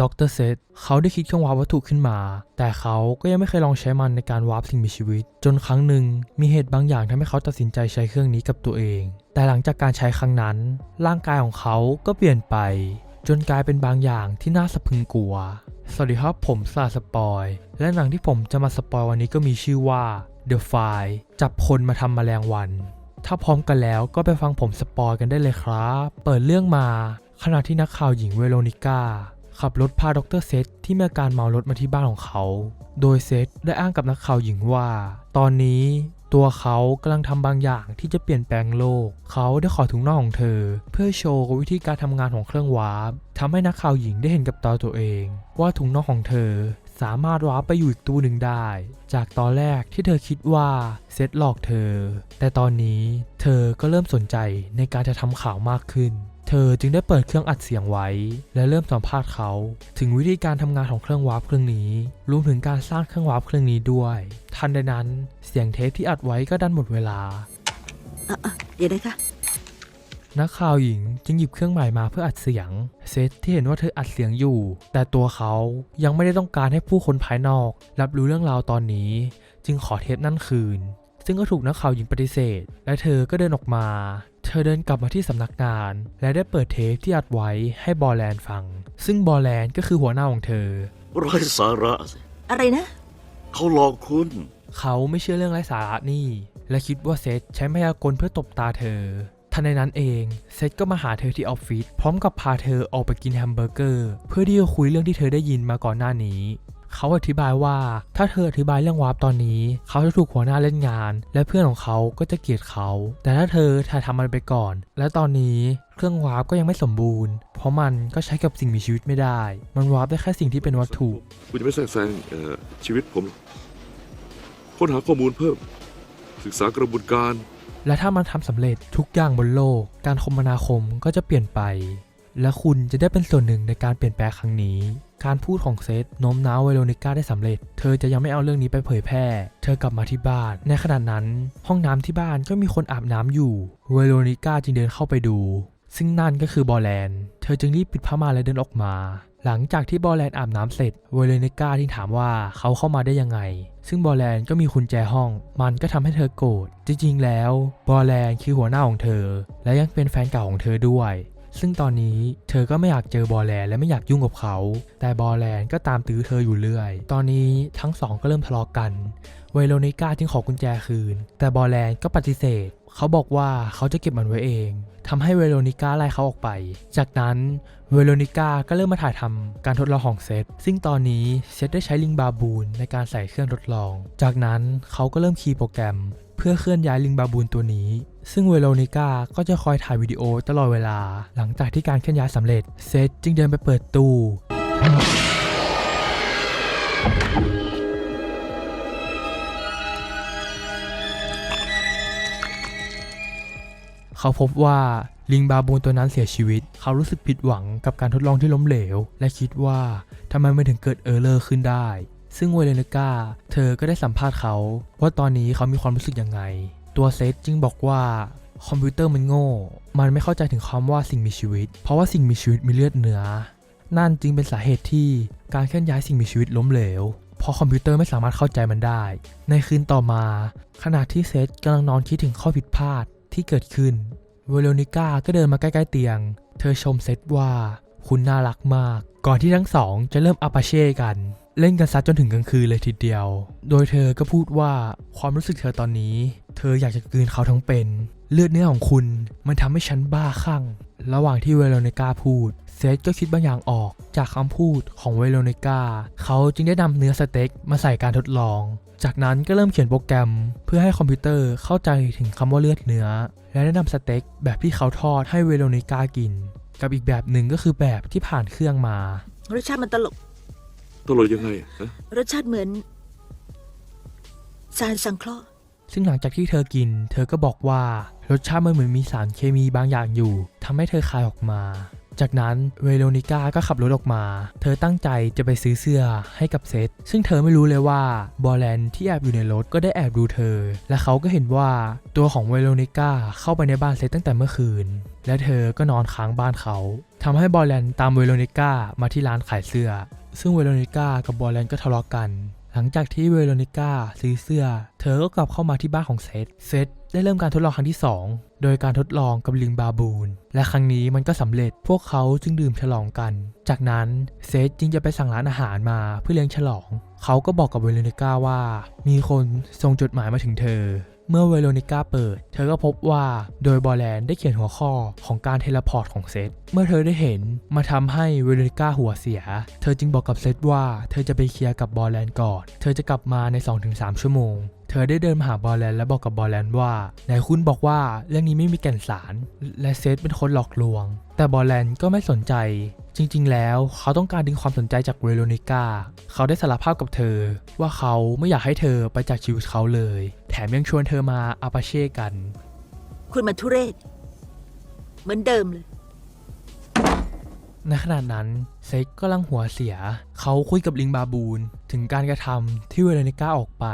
ดรเซตเขาได้คิดเครื่องวาร์ปวัตถุขึ้นมา แต่เขาก็ยังไม่เคยลองใช้มันในการวาร์ปสิ่งมีชีวิต จนครั้งหนึ่งมีเหตุบางอย่างทำให้เขาตัดสินใจใช้เครื่องนี้กับตัวเอง แต่หลังจากการใช้ครั้งนั้น ร่างกายของเขาก็เปลี่ยนไป จนกลายเป็นบางอย่างที่น่าสะพรึงกลัว สวัสดีครับผมซาสปอย และหนังที่ผมจะมาสปอยวันนี้ก็มีชื่อว่า The File จับคนมาทำแมลงวัน ถ้าพร้อมกันแล้วก็ไปฟังผมสปอยกันได้เลยครับ เปิดเรื่องมา ขณะที่นักข่าวหญิงเวโรนิก้า ขับรถพาดรเซตที่มีอาการเมารถมาที่บ้านของเขา โดยเซตได้อ้างกับนักข่าวหญิงว่า ตอนนี้ตัวเขากำลังทำบางอย่างที่จะเปลี่ยนแปลงโลก เขาได้ขอถุงน่องของเธอ เพื่อโชว์วิธีการทำงานของเครื่องวาร์ปทำให้นักข่าวหญิงได้เห็นกับตาตัวเอง ว่าถุงน่องของเธอสามารถวาร์ปไปอยู่อีกตู้หนึ่งได้ จากตอนแรกที่เธอคิดว่าเซตหลอกเธอ แต่ตอนนี้เธอก็เริ่มสนใจในการจะทำข่าวมากขึ้น เธอจึงได้เปิดเครื่องอัดเสียงไว้ และเริ่มสัมภาษณ์เขา ถึงวิธีการทำงานของเครื่องวาร์ปเครื่องนี้รวมถึงการสร้างเครื่องวาร์ปเครื่องนี้ด้วย ทันใดนั้นเสียงเทปที่อัดไว้ก็ดันหมดเวลาอะอะเดี๋ยวนะคะนักข่าวหญิงจึงหยิบเครื่องใหม่มาเพื่ออัดเสียง เซธที่เห็นว่าเธออัดเสียงอยู่ แต่ตัวเขายังไม่ได้ต้องการให้ผู้คนภายนอก รับรู้เรื่องราวตอนนี้ จึงขอเทปนั่นคืน ซึ่งก็ถูกนักข่าวหญิงปฏิเสธ และเธอก็เดินออกมา เธอเดินกลับมาที่สำนักงาน และได้เปิดเทปที่อัดไว้ให้บอลแลนด์ฟัง ซึ่งบอลแลนด์ก็คือหัวหน้าของเธอไร้สาระสิอะไรนะ เขาหลอกคุณ เขาไม่เชื่อเรื่องไร้สาระนี่ และคิดว่าเซธใช้มายากลเพื่อตบตาเธอทันในนั้นเองเซธก็มาหาเธอที่ออฟฟิศพร้อมกับพาเธอออกไปกินแฮมเบอร์เกอร์ เพื่อที่จะคุยเรื่องที่เธอได้ยินมาก่อนหน้านี้ เขาอธิบายว่าถ้าเธออธิบายเรื่องวาร์ปตอนนี้ เขาจะถูกหัวหน้าเล่นงาน และเพื่อนของเขาก็จะเกลียดเขา แต่ถ้าเธอถ่ายทำมันไปก่อน และตอนนี้เครื่องวาร์ปก็ยังไม่สมบูรณ์ เพราะมันก็ใช้กับสิ่งมีชีวิตไม่ได้ มันวาร์ปได้แค่สิ่งที่เป็นวัตถุคุณจะไม่แทรกแซงเอ่อชีวิตผม ค้นหาข้อมูลเพิ่ม ศึกษากระบวนการ และถ้ามันทำสำเร็จทุกอย่างบนโลก การคมนาคมก็จะเปลี่ยนไป และคุณจะได้เป็นส่วนหนึ่งในการเปลี่ยนแปลงครั้งนี้ การพูดของเซธโน้มน้าวเวโรนิก้าได้สำเร็จ เธอจะยังไม่เอาเรื่องนี้ไปเผยแพร่ เธอกลับมาที่บ้าน ในขณะนั้น ห้องน้ำที่บ้านก็มีคนอาบน้ำอยู่ เวโรนิก้าจึงเดินเข้าไปดู ซึ่งนั่นก็คือบอลแลน เธอจึงรีบปิดผ้าม่านและเดินออกมา หลังจากที่บอลแลนอาบน้ำเสร็จ เวโรนิก้าจึงถามว่าเขาเข้ามาได้ยังไง ซึ่งบอลแลนก็มีกุญแจห้อง มันก็ทำให้เธอโกรธ จริงๆ แล้ว บอลแลนคือหัวหน้าของเธอ และยังเป็นแฟนเก่าของเธอด้วย ซึ่งตอนนี้เธอก็ไม่อยากเจอบอแลนและไม่อยากยุ่งกับเขา แต่บอแลนก็ตามตื้อเธออยู่เรื่อย ตอนนี้ทั้งสองก็เริ่มทะเลาะกัน เวโรนิก้าจึงขอกุญแจคืน แต่บอแลนก็ปฏิเสธ เขาบอกว่าเขาจะเก็บมันไว้เองทำให้เวโรนิก้าไล่เขาออกไป จากนั้นเวโรนิก้าก็เริ่มมาถ่ายทำการทดลองของเซต ซึ่งตอนนี้เซตได้ใช้ลิงบาบูนในการใส่เครื่องทดลอง จากนั้นเขาก็เริ่มคีย์โปรแกรม เพื่อเคลื่อนย้ายลิงบาบูนตัวนี้ ซึ่งเวโรนิก้าก็จะคอยถ่ายวิดีโอตลอดเวลา หลังจากที่การเคลื่อนย้ายสำเร็จ เซตจึงเดินไปเปิดตู้ เขาพบว่าลิงบาบูนตัวนั้นเสียชีวิต เขารู้สึกผิดหวังกับการทดลองที่ล้มเหลว และคิดว่าทำไมมันถึงเกิดเออร์เลอร์ขึ้นได้ ซึ่งเวเลนกาเธอก็ได้สัมภาษณ์เขา ว่าตอนนี้เขามีความรู้สึกยังไง ตัวเซตจึงบอกว่าคอมพิวเตอร์มันโง่ มันไม่เข้าใจถึงคำว่าสิ่งมีชีวิต เพราะว่าสิ่งมีชีวิตมีเลือดเนื้อ นั่นจึงเป็นสาเหตุที่การเคลื่อนย้ายสิ่งมีชีวิตล้มเหลว เพราะคอมพิวเตอร์ไม่สามารถเข้าใจมันได้ ในคืนต่อมา ขณะที่เซตกำลังนอนคิดถึงข้อผิดพลาด ที่เกิดขึ้นเวโรนิก้าก็เดินมาใกล้ๆเตียง เธอชมเซตว่าคุณน่ารักมาก ก่อนที่ทั้งสองจะเริ่มอาปาเช่กัน เล่นกันซัดจนถึงกลางคืนเลยทีเดียว โดยเธอก็พูดว่าความรู้สึกเธอตอนนี้ เธออยากจะกืนเขาทั้งเป็น เลือดเนื้อของคุณมันทำให้ฉันบ้าคลั่ง ระหว่างที่เวโรนิก้าพูด เซธก็คิดบางอย่างออกจากคำพูดของเวโรนิก้า เขาจึงได้นำเนื้อสเต็กมาใส่การทดลอง จากนั้นก็เริ่มเขียนโปรแกรม เพื่อให้คอมพิวเตอร์เข้าใจถึงคำว่าเลือดเนื้อ และได้นำสเต็กแบบที่เขาทอดให้เวโรนิก้ากิน กับอีกแบบหนึ่งก็คือแบบที่ผ่านเครื่องมารสชาติมันตลกตลอดยังไงฮะรสชาติเหมือน สารสังเคราะห์ ซึ่งหลังจากที่เธอกิน เธอก็บอกว่ารสชาติมันเหมือนมีสารเคมีบางอย่างอยู่ทำให้เธอคายออกมา จากนั้นเวโรนิก้าก็ขับรถออกมา เธอตั้งใจจะไปซื้อเสื้อให้กับเซตซึ่งเธอไม่รู้เลยว่าบอลแลนที่แอบอยู่ในรถก็ได้แอบดูเธอ และเขาก็เห็นว่าตัวของเวโรนิก้าเข้าไปในบ้านเซตตั้งแต่เมื่อคืน และเธอก็นอนค้างบ้านเขาทำให้บอลแลนตามเวโรนิก้ามาที่ร้านขายเสื้อ ซึ่งเวโรนิก้ากับบอลแลนก็ทะเลาะกันหลังจากที่เวโรนิก้าซื้อเสื้อ เธอก็กลับเข้ามาที่บ้านของเซธ เซธได้เริ่มการทดลองครั้งที่ 2 โดยการทดลองกับลิงบาบูน และครั้งนี้มันก็สำเร็จพวกเขาจึงดื่มฉลองกัน จากนั้นเซธจึงจะไปสั่งร้านอาหารมาเพื่อเลี้ยงฉลอง เขาก็บอกกับเวโรนิก้าว่า มีคนส่งจดหมายมาถึงเธอ เมื่อเวโรนิก้าเปิด เธอก็พบว่าโดยบอลแลนได้เขียนหัวข้อของการเทเลพอร์ตของเซธเมื่อเธอได้เห็นมาทำให้เวโรนิก้าหัวเสีย เธอจึงบอกกับเซธว่าเธอจะไปเคลียร์กับบอลแลนก่อน เธอจะกลับมาใน 2-3 ชั่วโมง เธอได้เดินมาหาบอลแลนและบอกกับบอลแลนว่าไหนคุณบอกว่าเรื่องนี้ไม่มีแก่นสาร และเซธเป็นคนหลอกลวง แต่บอลแลนก็ไม่สนใจ จริงๆ แล้วเขาต้องการดึงความสนใจจากเวโรนิก้าเขาได้สารภาพกับเธอ ว่าเขาไม่อยากให้เธอไปจากชีวิตเขาเลย แถมยังชวนเธอมาอาปาเช่กัน คุณมันทุเรศเหมือนเดิมเลยในขณะนั้นเซกก็ลังหัวเสีย เขาคุยกับลิงบาบูน ถึงการกระทำที่เวโรนิก้าออกไป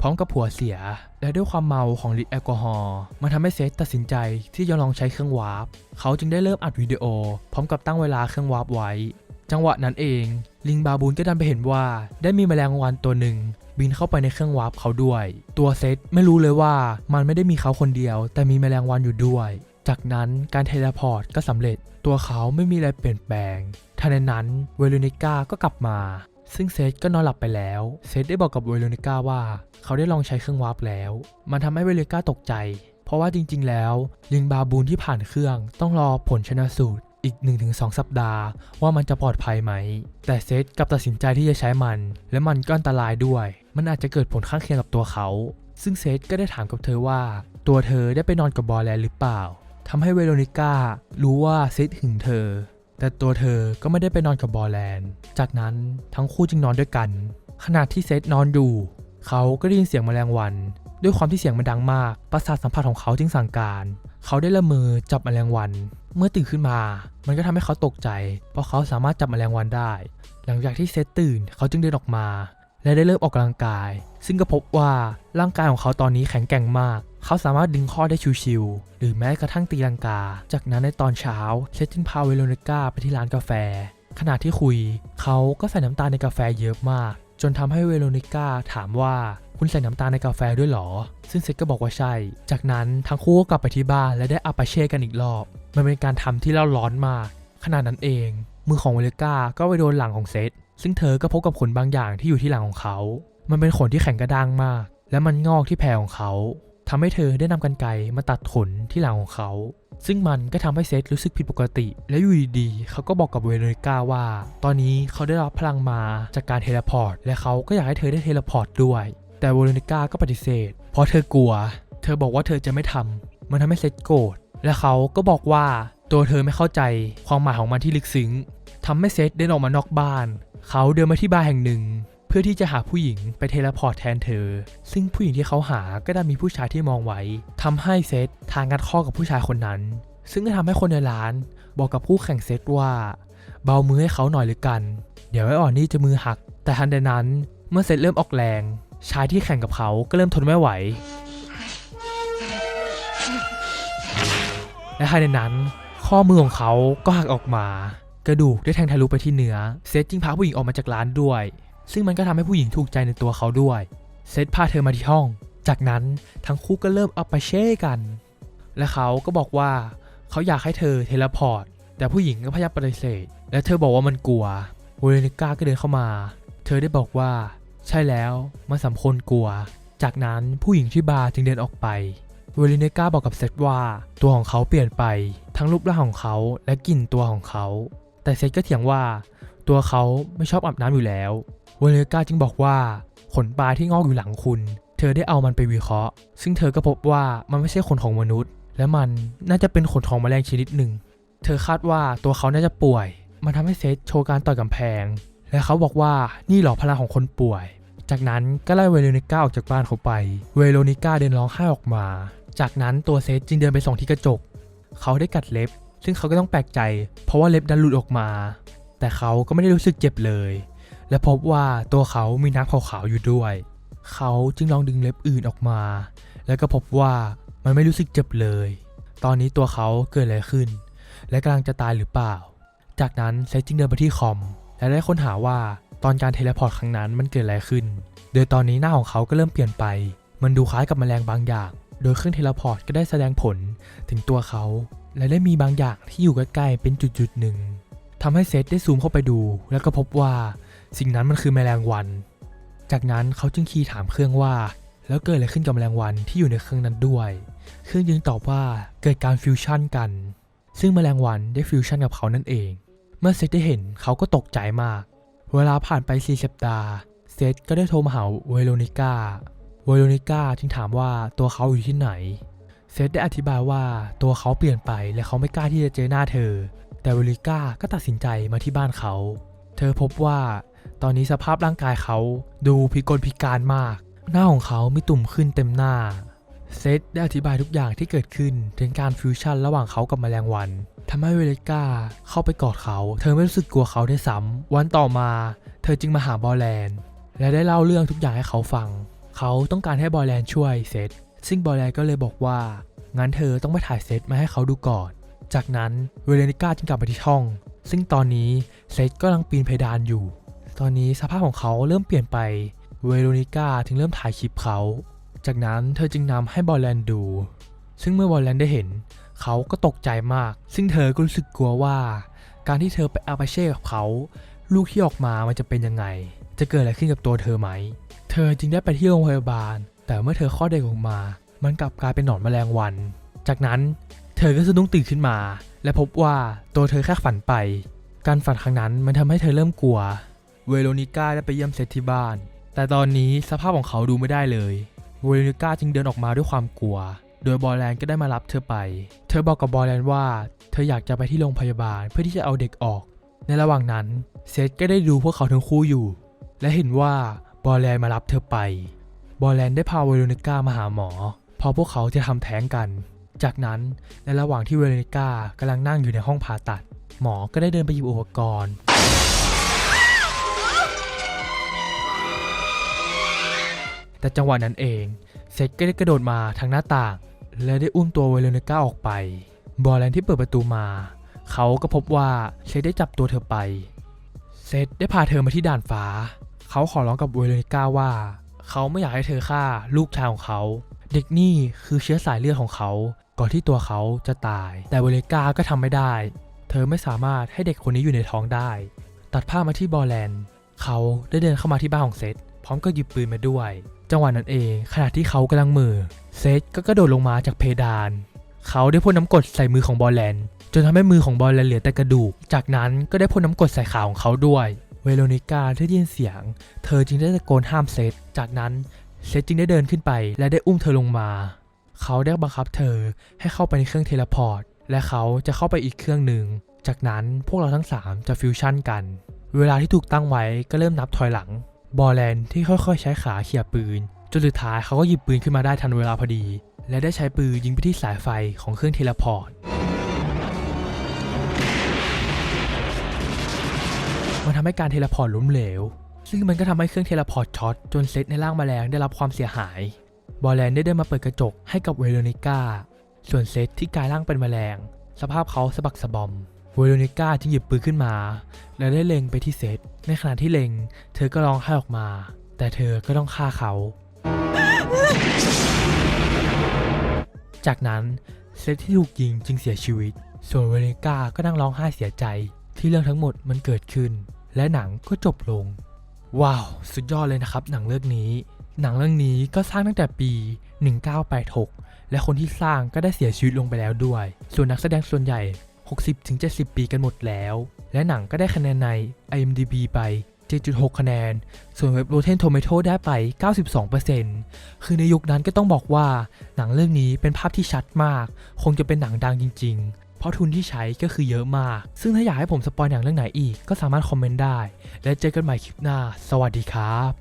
พร้อมกับหัวเสีย และด้วยความเมาของฤทธิ์แอลกอฮอล์มันทำให้เซตตัดสินใจที่จะลองใช้เครื่องวาร์ปเขาจึงได้เริ่มอัดวิดีโอ พร้อมกับตั้งเวลาเครื่องวาร์ปไว้ จังหวะนั้นเอง ลิงบาบูนก็ดันไปเห็นว่าได้มีแมลงวันตัวหนึ่ง บินเข้าไปในเครื่องวาร์ปเขาด้วย ตัวเซตไม่รู้เลยว่ามันไม่ได้มีเขาคนเดียว แต่มีแมลงวันอยู่ด้วย จากนั้นการเทเลพอร์ตก็สำเร็จ ตัวเขาไม่มีอะไรเปลี่ยนแปลงทันใดนั้นเวโรนิก้าก็กลับมา ซึ่งเซธก็นอนหลับไปแล้ว เซธได้บอกกับเวโรนิก้าว่า เขาได้ลองใช้เครื่องวาร์ปแล้ว มันทำให้เวโรนิก้าตกใจ เพราะว่าจริง ๆ แล้ว ลิงบาบูนที่ผ่านเครื่องต้องรอผลชนะสูตรอีก 1-2 สัปดาห์ ว่ามันจะปลอดภัยไหม แต่เซธกลับตัดสินใจที่จะใช้มัน และมันก็อันตรายด้วย มันอาจจะเกิดผลข้างเคียงกับตัวเขา ซึ่งเซธก็ได้ถามกับเธอว่า ตัวเธอได้ไปนอนกับบอลแลนหรือเปล่าทำให้เวโรนิก้ารู้ว่าเซธหึงเธอ แต่ตัวเธอก็ไม่ได้ไปนอนกับบอลแลนด์ จากนั้นทั้งคู่จึงนอนด้วยกัน ขณะที่เซธนอนอยู่ เขาก็ได้ยินเสียงแมลงวัน ด้วยความที่เสียงมันดังมาก ประสาทสัมผัสของเขาจึงสั่งการ เขาได้ละเมอจับแมลงวัน เมื่อตื่นขึ้นมา มันก็ทำให้เขาตกใจ เพราะเขาสามารถจับแมลงวันได้ หลังจากที่เซธตื่นเขาจึงเดินออกมา และได้เริ่มออกกำลังกาย ซึ่งก็พบว่าร่างกายของเขาตอนนี้แข็งแกร่งมาก เขาสามารถดึงข้อได้ชิวๆหรือแม้กระทั่งตีลังกา จากนั้นในตอนเช้าเซธจึงพาเวโรนิก้าไปที่ร้านกาแฟ ขณะที่คุย เขาก็ใส่น้ำตาลในกาแฟเยอะมาก จนทำให้เวโรนิก้าถามว่าคุณใส่น้ำตาลในกาแฟด้วยหรอ ซึ่งเซธก็บอกว่าใช่ จากนั้นทั้งคู่ก็กลับไปที่บ้านและได้อาปาเช่กันอีกรอบ มันเป็นการทำที่เล่าร้อนมากขณะนั้นเอง มือของเวโรนิก้าก็ไปโดนหลังของเซธซึ่งเธอก็พบกับขนบางอย่างที่อยู่ที่หลังของเขา มันเป็นขนที่แข็งกระด้างมาก และมันงอกที่แผลของเขา ทำให้เธอได้นำกันไกมาตัดขนที่หลังของเขา ซึ่งมันก็ทำให้เซธรู้สึกผิดปกติ และอยู่ดีๆเขาก็บอกกับเวโรนิก้าว่า ตอนนี้เขาได้รับพลังมาจากการเทเลพอร์ต และเขาก็อยากให้เธอได้เทเลพอร์ตด้วย แต่เวโรนิก้าก็ปฏิเสธ เพราะเธอกลัว เธอบอกว่าเธอจะไม่ทำมันทำให้เซธโกรธ และเขาก็บอกว่าตัวเธอไม่เข้าใจความหมายของมันที่ลึกซึ้งทำให้เซธเดินออกมานอกบ้าน เขาเดินมาที่บาร์แห่งหนึ่ง พื่อที่จะหาผู้หญิงไปเทเลพอร์ตแทนเธอ ซึ่งผู้หญิงที่เขาหาก็ได้มีผู้ชายที่มองไว้ทำให้เซธทางงัดข้อกับผู้ชายคนนั้น ซึ่งก็ทำให้คนในร้านบอกกับคู่แข่งเซธว่า เบามือให้เขาหน่อยหรือกัน เดี๋ยวไอ้อ่อนนี่จะมือหัก แต่ทันใดนั้นเมื่อเซธเริ่มออกแรง ชายที่แข่งกับเขาก็เริ่มทนไม่ไหวและภายในนั้น ข้อมือของเขาก็หักออกมา กระดูกได้แทงทะลุไปที่เนื้อ เซธจึงพาผู้หญิงออกมาจากร้านด้วย ซึ่งมันก็ทำให้ผู้หญิงถูกใจในตัวเขาด้วย เซธพาเธอมาที่ห้อง จากนั้นทั้งคู่ก็เริ่มอัปเช่กัน และเขาก็บอกว่าเขาอยากให้เธอเทเลพอร์ต แต่ผู้หญิงก็พยายามปฏิเสธ และเธอบอกว่ามันกลัวเวโรนิก้าก็เดินเข้ามา เธอได้บอกว่า ใช่แล้วมันสำคนกลัว จากนั้นผู้หญิงที่บาร์จึงเดินออกไปเวลิเนก้าบอกกับเซธว่าตัวของเขาเปลี่ยนไปทั้งรูปร่างของเขาและกลิ่นตัวของเขา แต่เซธก็เถียงว่า ตัวเขาไม่ชอบอาบน้ำอยู่แล้ว เวเนก้าจึงบอกว่า ขนปลาที่งอกอยู่หลังคุณ เธอได้เอามันไปวิเคราะห์ ซึ่งเธอก็พบว่ามันไม่ใช่ขนของมนุษย์ และมันน่าจะเป็นขนของแมลงชนิดหนึ่ง เธอคาดว่าตัวเขาน่าจะป่วย มันทำให้เซธโชว์การต่อยกำแพง และเขาบอกว่านี่หรอพลังของคนป่วย จากนั้นก็ไล่เวโรนิก้าออกจากบ้านเขาไป เวโรนิก้าเดินร้องไห้ออกมา จากนั้นตัวเซธจึงเดินไปส่องที่กระจก เขาได้กัดเล็บ ซึ่งเขาก็ต้องแปลกใจ เพราะว่าเล็บดันหลุดออกมา แต่เขาก็ไม่ได้รู้สึกเจ็บเลย และพบว่าตัวเขามีน้ำขาวๆอยู่ด้วย เขาจึงลองดึงเล็บอื่นออกมา แล้วก็พบว่ามันไม่รู้สึกเจ็บเลย ตอนนี้ตัวเขาเกิดอะไรขึ้น และกำลังจะตายหรือเปล่า จากนั้นเซจึงเดินไปที่คอม และได้ค้นหาว่าตอนการเทเลพอร์ตครั้งนั้นมันเกิดอะไรขึ้น โดยตอนนี้หน้าของเขาก็เริ่มเปลี่ยนไป มันดูคล้ายกับแมลงบางอย่าง โดยเครื่องเทเลพอร์ตก็ได้แสดงผลถึงตัวเขา และได้มีบางอย่างที่อยู่ใกล้ๆเป็นจุดๆหนึ่งทำให้เซตได้ซูมเข้าไปดู แล้วก็พบว่า สิ่งนั้นมันคือแมลงวัน จากนั้นเขาจึงคีย์ถามเครื่องว่า แล้วเกิดอะไรขึ้นกับแมลงวันที่อยู่ในเครื่องนั้นด้วย เครื่องจึงตอบว่าเกิดการฟิวชั่นกัน ซึ่งแมลงวันได้ฟิวชั่นกับเขานั่นเอง เมื่อเซตได้เห็นเขาก็ตกใจมาก เวลาผ่านไป4สัปดาห์เซตก็ได้โทรมาหาเวโรนิก้าเวโรนิก้าจึงถามว่าตัวเขาอยู่ที่ไหน เซตได้อธิบายว่าตัวเขาเปลี่ยนไปและเขาไม่กล้าที่จะเจอหน้าเธอ แต่เวโรนิก้าก็ตัดสินใจมาที่บ้านเขา เธอพบว่า ตอนนี้สภาพร่างกายเขาดูพิกลพิการมาก หน้าของเขามีตุ่มขึ้นเต็มหน้า เซตได้อธิบายทุกอย่างที่เกิดขึ้นถึงการฟิวชั่นระหว่างเขากับแมลงวันทำให้เวเลก้าเข้าไปกอดเขา เธอไม่รู้สึกกลัวเขาได้ซ้ำวันต่อมา เธอจึงมาหาบอลแลนด์ และได้เล่าเรื่องทุกอย่างให้เขาฟัง เขาต้องการให้บอลแลนด์ช่วยเซตซึ่งบอลแลนด์ก็เลยบอกว่า งั้นเธอต้องไปถ่ายเซตมาให้เขาดูก่อน จากนั้นเวเลนิก้าจึงกลับไปที่ห้อง ซึ่งตอนนี้เซตกำลังปีนเพดานอยู่ ตอนนี้สภาพของเขาเริ่มเปลี่ยนไป เวโรนิก้าถึงเริ่มถ่ายคลิปเขา จากนั้นเธอจึงนำให้บอลแลนด์ดูซึ่งเมื่อบอลแลนด์ได้เห็น เขาก็ตกใจมาก ซึ่งเธอก็รู้สึกกลัวว่า การที่เธอไปอาปาเช่กับเขา ลูกที่ออกมามันจะเป็นยังไง จะเกิดอะไรขึ้นกับตัวเธอไหม เธอจึงได้ไปที่โรงพยาบาล แต่เมื่อเธอคลอดเด็กออกมา มันกลับกลายเป็นหนอนแมลงวัน จากนั้นเธอก็สะดุ้งตื่นขึ้นมา และพบว่าตัวเธอแค่ฝันไป การฝันครั้งนั้นมันทำให้เธอเริ่มกลัว เวโรนิก้าได้ไปเยี่ยมเซตที่บ้าน แต่ตอนนี้สภาพของเขาดูไม่ได้เลย เวโรนิก้าจึงเดินออกมาด้วยความกลัว โดยบอลแลนก็ได้มารับเธอไป เธอบอกกับบอลแลนว่า เธออยากจะไปที่โรงพยาบาลเพื่อที่จะเอาเด็กออก ในระหว่างนั้นเซตก็ได้ดูพวกเขาทั้งคู่อยู่ และเห็นว่าบอลแลนมารับเธอไป บอลแลนได้พาเวโรนิก้ามาหาหมอพราะพวกเขาจะทำแท้งกัน จากนั้นในระหว่างที่เวโรนิก้ากำลังนั่งอยู่ในห้องผ่าตัด หมอก็ได้เดินไปหยิบอุปกรณ์ แต่จังหวะนั้นเองเซตก็ได้กระโดดมาทางหน้าต่าง และได้อุ้มตัวเวโรนิก้าออกไป บอลแลนที่เปิดประตูมา เขาก็พบว่าเซตได้จับตัวเธอไปเซตได้พาเธอมาที่ด่านฟ้า เขาขอร้องกับเวโรนิก้าว่า เขาไม่อยากให้เธอฆ่าลูกชายของเขา เด็กนี่คือเชื้อสายเลือดของเขา ก่อนที่ตัวเขาจะตาย แต่เวโรนิก้าก็ทำไม่ได้ เธอไม่สามารถให้เด็กคนนี้อยู่ในท้องได้ ตัดภาพมาที่บอลแลน เขาได้เดินเข้ามาที่บ้านของเซตพร้อมกับหยิบปืนมาด้วย จังหวะนั้นเองขณะที่เขากำลังมือเซตก็กระโดดลงมาจากเพดาน เขาได้พ่นน้ำกรดใส่มือของบอลแลนจนทำให้มือของบอลแลนเหลือแต่กระดูก จากนั้นก็ได้พ่นน้ำกรดใส่ขาของเขาด้วย เวโรนิก้าได้ยินเสียง เธอจึงได้ตะโกนห้ามเซตจากนั้นเซตจึงได้เดินขึ้นไป และได้อุ้มเธอลงมา เขาได้บังคับเธอให้เข้าไปในเครื่องเทเลพอร์ต และเขาจะเข้าไปอีกเครื่องหนึ่ง จากนั้นพวกเราทั้ง 3 จะฟิวชั่นกัน เวลาที่ถูกตั้งไว้ก็เริ่มนับถอยหลัง บอลแลนที่ค่อยๆ ใช้ขาเขี่ยปืน จนสุดท้ายเขาก็หยิบปืนขึ้นมาได้ทันเวลาพอดี และได้ใช้ปืนยิงไปที่สายไฟของเครื่องเทเลพอร์ตมันทำให้การเทเลพอร์ตล้มเหลว ซึ่งมันก็ทำให้เครื่องเทเลพอร์ตช็อตจนเซตในร่างแมลงได้รับความเสียหาย บอลแลนได้เดินมาเปิดกระจกให้กับเวโรนิก้า ส่วนเซตที่กลายร่างเป็นแมลง สภาพเขาสะบักสะบอม เวโรนิก้าจึงหยิบปืนขึ้นมา และได้เล็งไปที่เซตในขณะที่เล็ง เธอก็ร้องไห้ออกมา แต่เธอก็ต้องฆ่าเขา จากนั้นเซตที่ถูกยิงจึงเสียชีวิต ส่วนเวโรนิก้าก็นั่งร้องไห้เสียใจที่เรื่องทั้งหมดมันเกิดขึ้น และหนังก็จบลง ว้าว สุดยอดเลยนะครับ หนังเรื่องนี้ หนังเรื่องนี้ก็สร้างตั้งแต่ปี 1986 และคนที่สร้างก็ได้เสียชีวิตลงไปแล้วด้วย ส่วนนักแสดงส่วนใหญ่ 60-70 ปีกันหมดแล้ว และหนังก็ได้คะแนนใน IMDb ไป 7.6 คะแนน ส่วนเว็บ Rotten Tomato ได้ไป 92%คือในยุคนั้นก็ต้องบอกว่าหนังเรื่องนี้เป็นภาพที่ชัดมาก คงจะเป็นหนังดังจริง ๆ เพราะทุนที่ใช้ก็คือเยอะมาก ซึ่งถ้าอยากให้ผมสปอยหนังเรื่องไหนอีกก็สามารถคอมเมนต์ได้ และเจอกันใหม่คลิปหน้า สวัสดีครับ